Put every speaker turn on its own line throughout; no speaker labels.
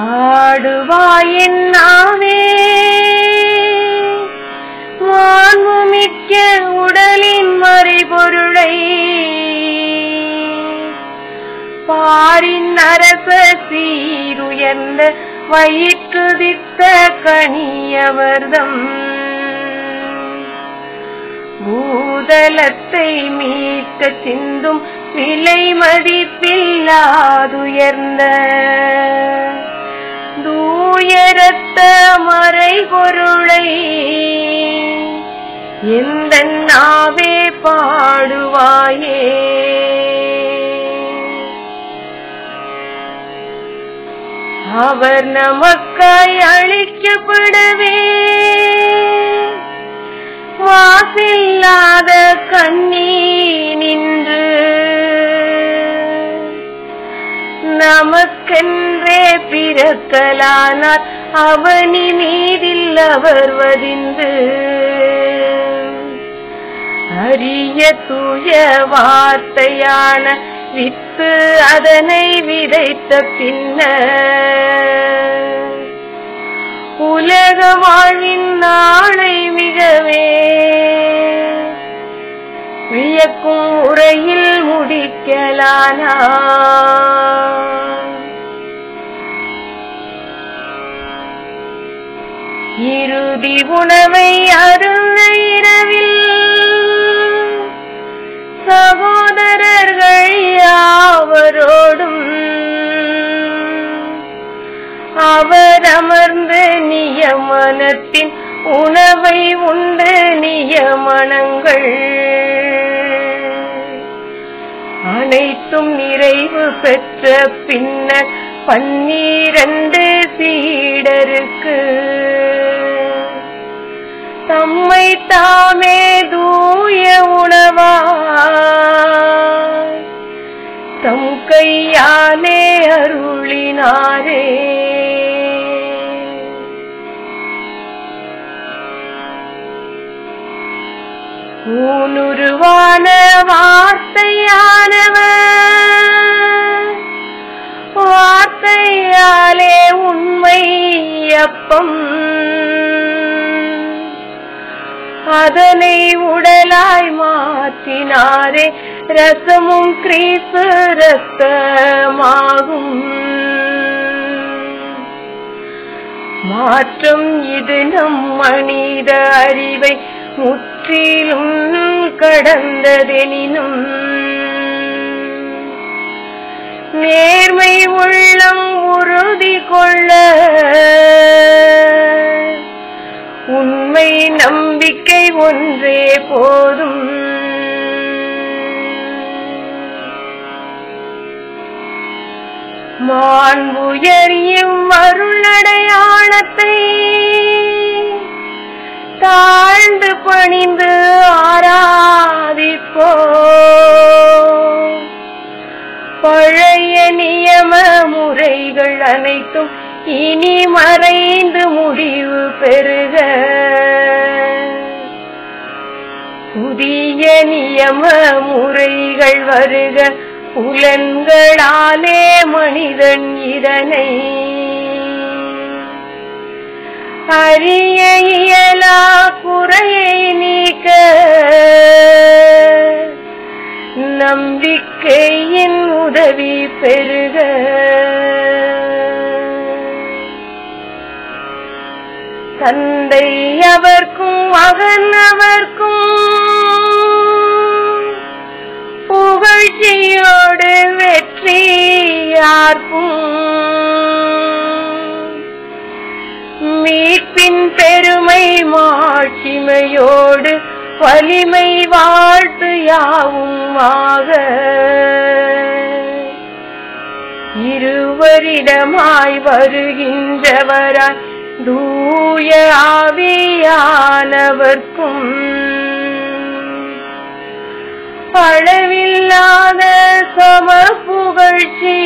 பாடுவாயின் நாவே. மாண்புமிக்க உடலின் மறைபொருளை. பாரின் அரச சீருயர்ந்த வயிற்றுதித்த கனியவர்தம். பூதலத்தை மீட்க சிந்தும் விலை மதிப்பில்லாதுயர்ந்த உயரத்த மறை பொருளை இந்த நாவே பாடுவாயே? அவர் நமக்காய் அழிக்கப்படவே. வாசில்லாத கண்ணீ நின்று நமக்கென்றே பிறக்கலானார் அவனி நீரில் அவர் வதிந்து. அரிய தூய வார்த்தையான வித்து அதனை விதைத்த பின்னர். உலக வாழ்வின் நாளை மிகவே. வியக்கும் உரையில் முடிக்கலானா இறுதி உணவை அருந்த இரவில். சகோதரர்கள் யாவரோடும் அவர் அமர்ந்து நியமனத்தின் உணவை உண்டு நியமனங்கள். அனைத்தும் நிறைவு பெற்ற பின்னர் பன்னிரண்டு சீடருக்கு தாமே தூய உணவா தம் கையாலே அருளினாரே. ஊனுருவான வார்த்தையானவர். வார்த்தையாலே உண்மை அப்பம் அதனை உடலாய் மாற்றினாரே ரசமும் கிறிஸ்து ரத்தமாகும். மாற்றம் இது நம் மனித அறிவை முற்றிலும் கடந்ததெனினும் நேர்மை உள்ளம் உறுதி கொள்ள நம்பிக்கை ஒன்றே போதும். மாண்புயரியும் அருளடையாளத்தை தாழ்ந்து பணிந்து ஆராதிப்போ. பழைய நியம முறைகள் அனைத்தும் இனி மறைந்து முடிவு பெறுக. புதிய நியம முறைகள் வருக புலன்களாலே மனிதன் இதனை. அரிய இயலா குறையை நீக்க நம்பிக்கையின் உதவி பெறுக. தந்தை அவர்க்கும் மகன் அவர்க்கும் வெற்றியோடு வெற்றியார்க்கும் மீட்பின் பெருமை மாட்சிமையோடு வலிமை வாழ்த்து யாவும் ஆக இருவரிடமாய் வருகின்றவராய் தூய ஆவியானவர்க்கும். பழ சம புகழ்ச்சி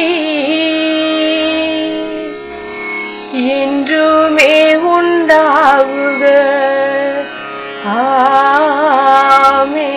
என்றுமே உண்டாகுக ஆமே